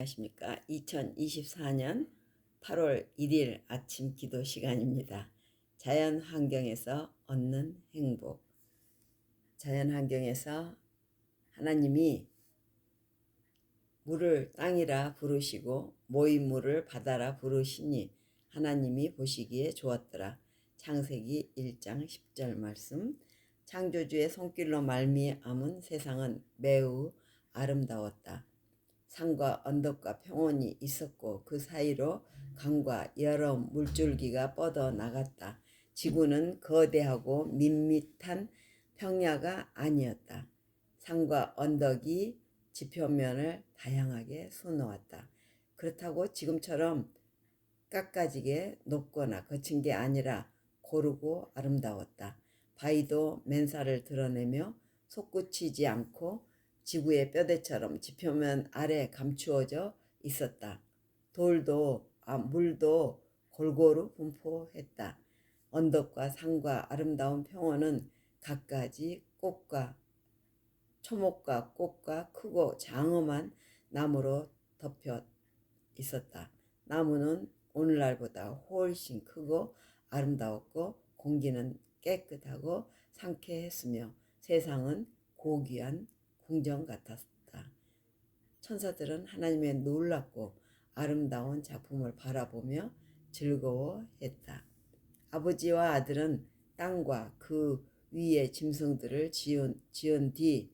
안녕하십니까. 2024년 8월 1일 아침 기도 시간입니다. 자연 환경에서 얻는 행복. 자연 환경에서 하나님이 물을 땅이라 부르시고 모인 물을 바다라 부르시니 하나님이 보시기에 좋았더라. 창세기 1장 10절 말씀. 창조주의 손길로 말미암은 세상은 매우 아름다웠다. 산과 언덕과 평원이 있었고 그 사이로 강과 여러 물줄기가 뻗어 나갔다. 지구는 거대하고 밋밋한 평야가 아니었다. 산과 언덕이 지표면을 다양하게 수놓았다. 그렇다고 지금처럼 깎아지게 높거나 거친 게 아니라 고르고 아름다웠다. 바위도 맨살을 드러내며 솟구치지 않고 지구의 뼈대처럼 지표면 아래 감추어져 있었다. 돌도 아, 물도 골고루 분포했다. 언덕과 산과 아름다운 평원은 갖가지 꽃과 초목과 꽃과 크고 장엄한 나무로 덮여 있었다. 나무는 오늘날보다 훨씬 크고 아름다웠고 공기는 깨끗하고 상쾌했으며 세상은 고귀한 궁정 같았다. 천사들은 하나님의 놀랍고 아름다운 작품을 바라보며 즐거워했다. 아버지와 아들은 땅과 그 위의 짐승들을 지은, 지은 뒤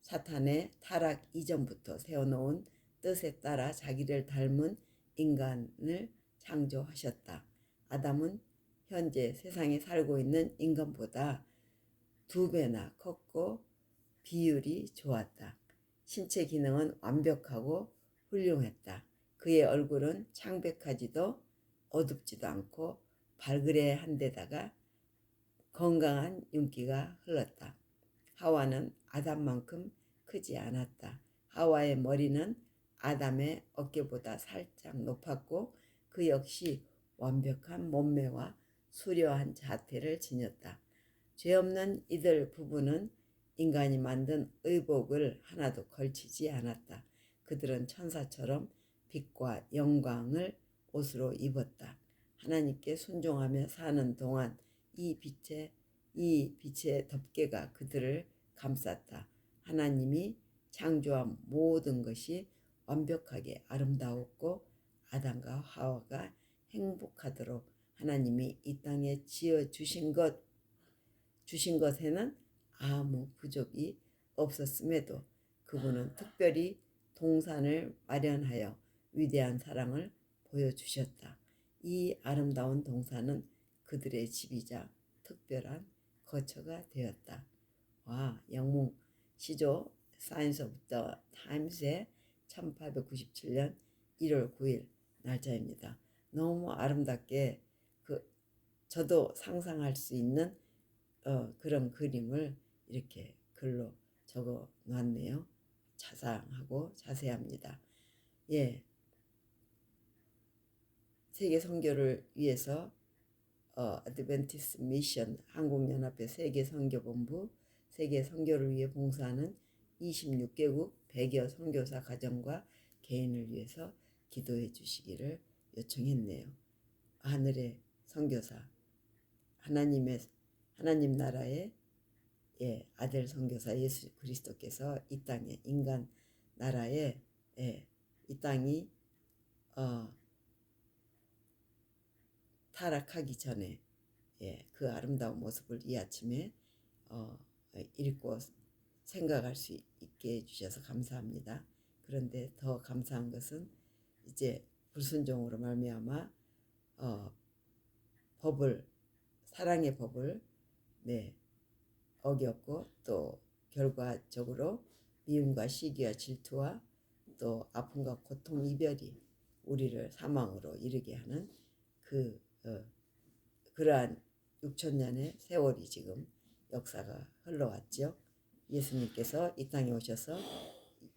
사탄의 타락 이전부터 세워놓은 뜻에 따라 자기를 닮은 인간을 창조하셨다. 아담은 현재 세상에 살고 있는 인간보다 두 배나 컸고 비율이 좋았다. 신체 기능은 완벽하고 훌륭했다. 그의 얼굴은 창백하지도 어둡지도 않고 발그레 한 데다가 건강한 윤기가 흘렀다. 하와는 아담만큼 크지 않았다. 하와의 머리는 아담의 어깨보다 살짝 높았고 그 역시 완벽한 몸매와 수려한 자태를 지녔다. 죄 없는 이들 부부는 인간이 만든 의복을 하나도 걸치지 않았다. 그들은 천사처럼 빛과 영광을 옷으로 입었다. 하나님께 순종하며 사는 동안 이 빛의 이 빛의 덮개가 그들을 감쌌다. 하나님이 창조한 모든 것이 완벽하게 아름다웠고 아담과 하와가 행복하도록 하나님이 이 땅에 지어 주신 것 주신 것에는 아무 부족이 없었음에도 그분은 특별히 동산을 마련하여 위대한 사랑을 보여주셨다. 이 아름다운 동산은 그들의 집이자 특별한 거처가 되었다. 와, 영문 시조 사이언스 오브 더 타임스의 1897년 1월 9일 날짜입니다. 너무 아름답게 그 저도 상상할 수 있는 어, 그런 그림을 이렇게 글로 적어 놨네요. 자상하고 자세합니다. 예. 세계 선교를 위해서 어, 아드벤티스 미션 한국연합회 세계 선교본부 세계 선교를 위해 봉사하는 26개국 100여 선교사 가정과 개인을 위해서 기도해 주시기를 요청했네요. 하늘의 선교사 하나님의 하나님 나라의 예, 아들 선교사 예수 그리스도께서 이 땅에 인간 나라에 예, 이 땅이 어, 타락하기 전에 예, 그 아름다운 모습을 이 아침에 어, 읽고 생각할 수 있게 해주셔서 감사합니다. 그런데 더 감사한 것은 이제 불순종으로 말미암아 어, 법을 사랑의 법을 네 어겼고 또 결과적으로 미움과 시기와 질투와 또 아픔과 고통 이별이 우리를 사망으로 이르게 하는 그 어, 그러한 6천 년의 세월이 지금 역사가 흘러왔죠. 예수님께서 이 땅에 오셔서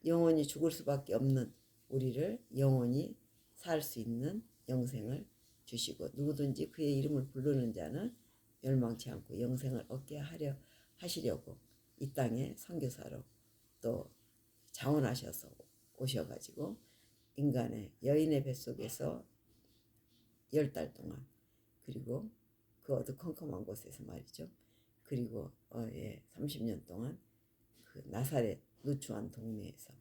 영원히 죽을 수밖에 없는 우리를 영원히 살 수 있는 영생을 주시고 누구든지 그의 이름을 부르는 자는 멸망치 않고 영생을 얻게 하려 하시려고 이 땅에 선교사로 또 자원하셔서 오셔가지고 인간의 여인의 뱃속에서 열 달 동안 그리고 그 어두컴컴한 곳에서 말이죠. 그리고 어, 예, 30년 동안 그 나사렛 누추한 동네에서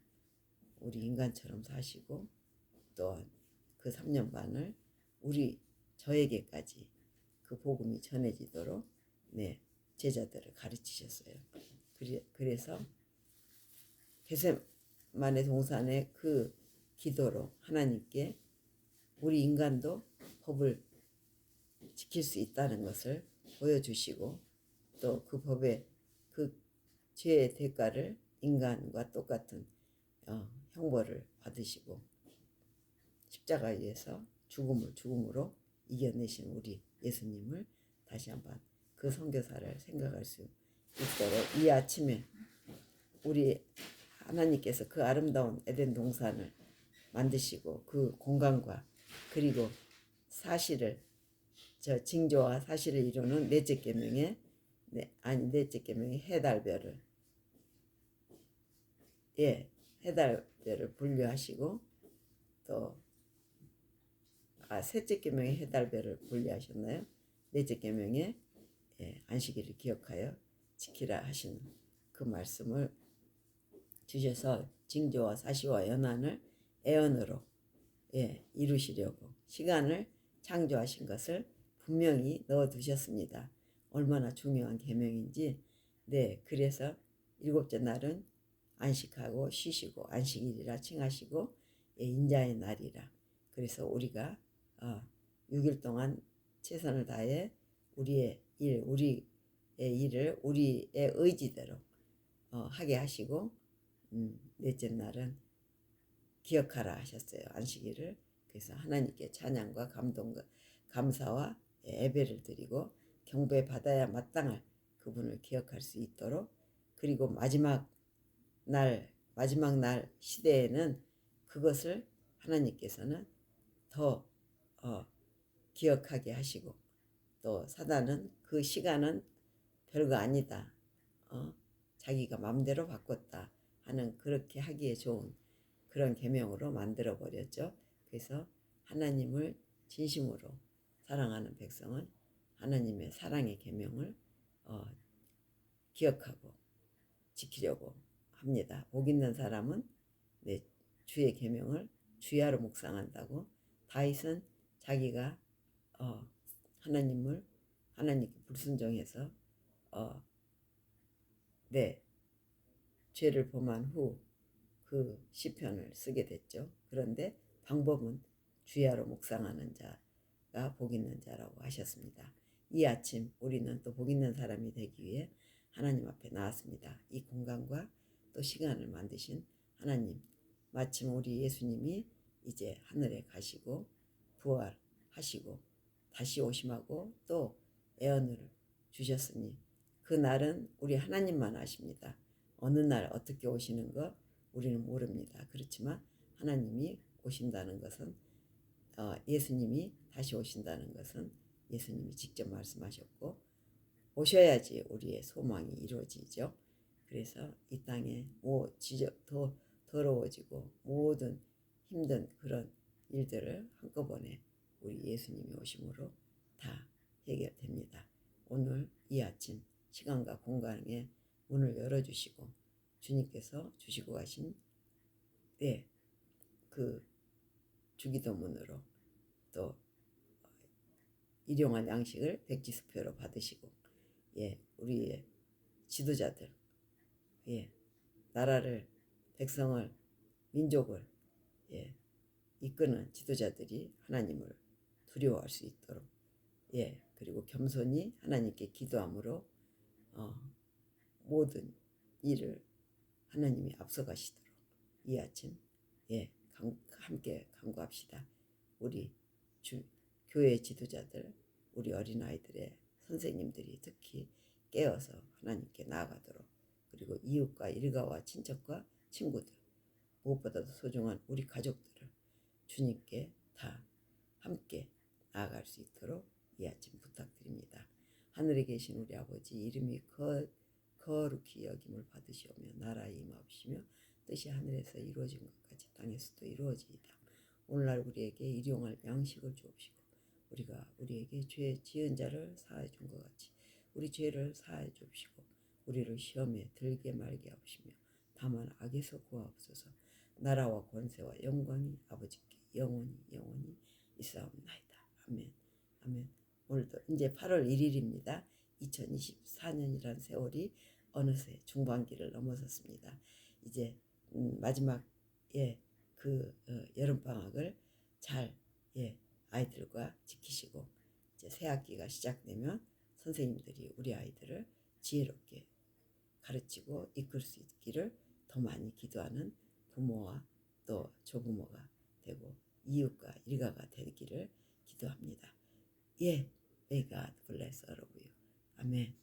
우리 인간처럼 사시고 또그 3년 반을 우리 저에게까지 그 복음이 전해지도록 네 제자들을 가르치셨어요. 그래, 그래서 게세만의 동산의 그 기도로 하나님께 우리 인간도 법을 지킬 수 있다는 것을 보여주시고 또 그 법의 그 죄의 대가를 인간과 똑같은 어, 형벌을 받으시고 십자가에서 죽음을 죽음으로 이겨내신 우리 예수님을 다시 한번 그 선교사를 생각할 수 있도록 이 아침에 우리 하나님께서 그 아름다운 에덴 동산을 만드시고 그 공간과 그리고 사실을 저 징조와 사실을 이루는 넷째 계명의 네, 아니 넷째 계명의 해달별을 예 해달별을 분류하시고 또 아, 셋째 계명의 해달별을 분리하셨나요? 넷째 계명의 예, 안식일을 기억하여 지키라 하시는 그 말씀을 주셔서 징조와 사시와 연한을 애언으로 예, 이루시려고 시간을 창조하신 것을 분명히 넣어 두셨습니다. 얼마나 중요한 계명인지 네 그래서 일곱째 날은 안식하고 쉬시고 안식일이라 칭하시고 예, 인자의 날이라 그래서 우리가 어, 6일 동안 최선을 다해 우리의 일, 우리의 일을 우리의 의지대로 어, 하게 하시고 음, 넷째 날은 기억하라 하셨어요. 안식일을. 그래서 하나님께 찬양과 감동과 감사와 예배를 드리고 경배 받아야 마땅할 그분을 기억할 수 있도록 그리고 마지막 날 마지막 날 시대에는 그것을 하나님께서는 더 어, 기억하게 하시고 또 사단은 그 시간은 별거 아니다. 어, 자기가 마음대로 바꿨다 하는 그렇게 하기에 좋은 그런 계명으로 만들어 버렸죠. 그래서 하나님을 진심으로 사랑하는 백성은 하나님의 사랑의 계명을 어, 기억하고 지키려고 합니다. 복 있는 사람은 내 주의 계명을 주야로 묵상한다고 다윗은 자기가 어, 하나님을 하나님께 불순종해서 어, 네 죄를 범한 후 그 시편을 쓰게 됐죠. 그런데 방법은 주야로 묵상하는 자가 복 있는 자라고 하셨습니다. 이 아침 우리는 또 복 있는 사람이 되기 위해 하나님 앞에 나왔습니다. 이 공간과 또 시간을 만드신 하나님 마침 우리 예수님이 이제 하늘에 가시고 부활하시고 다시 오심하고 또 애언을 주셨으니 그 날은 우리 하나님만 아십니다. 어느 날 어떻게 오시는 거 우리는 모릅니다. 그렇지만 하나님이 오신다는 것은 어, 예수님이 다시 오신다는 것은 예수님이 직접 말씀하셨고 오셔야지 우리의 소망이 이루어지죠. 그래서 이 땅에 뭐 지저, 더 더러워지고 모든 힘든 그런 일들을 한꺼번에 우리 예수님이 오심으로 다 해결됩니다. 오늘 이 아침 시간과 공간에 문을 열어주시고 주님께서 주시고 가신 네, 그 주기도문으로 또 일용할 양식을 백지수표로 받으시고 예, 우리의 지도자들 예, 나라를 백성을 민족을 예, 이끄는 지도자들이 하나님을 두려워할 수 있도록 예, 그리고 겸손히 하나님께 기도함으로 어, 모든 일을 하나님이 앞서가시도록 이 아침 예 강, 함께 간구합시다. 우리 주, 교회 지도자들, 우리 어린 아이들의 선생님들이 특히 깨어서 하나님께 나아가도록 그리고 이웃과 일가와 친척과 친구들 무엇보다도 소중한 우리 가족들을 주님께 다 함께 나아갈 수 있도록 이 아침 부탁드립니다. 하늘에 계신 우리 아버지 이름이 거, 거룩히 여김을 받으시오며 나라의 임하옵시며 뜻이 하늘에서 이루어진 것 같이 땅에서도 이루어지이다. 오늘날 우리에게 일용할 양식을 주옵시고 우리가 우리에게 죄 지은 자를 사하여 준것 같이 우리 죄를 사하여 주옵시고 우리를 시험에 들게 말게 하옵시며 다만 악에서 구하옵소서 나라와 권세와 영광이 아버지께 영원히 영원히 있사옵나이다 아멘 아멘. 오늘도 이제 8월 1일입니다. 2024년이란 세월이 어느새 중반기를 넘어섰습니다. 이제 음, 마지막 예그 어, 여름 방학을 잘 예, 아이들과 지키시고 이제 새 학기가 시작되면 선생님들이 우리 아이들을 지혜롭게 가르치고 이끌 수 있기를 더 많이 기도하는 부모와 또 조부모가 되고 이웃과 일가가 되기를 기도합니다. 예, all of you. 아멘.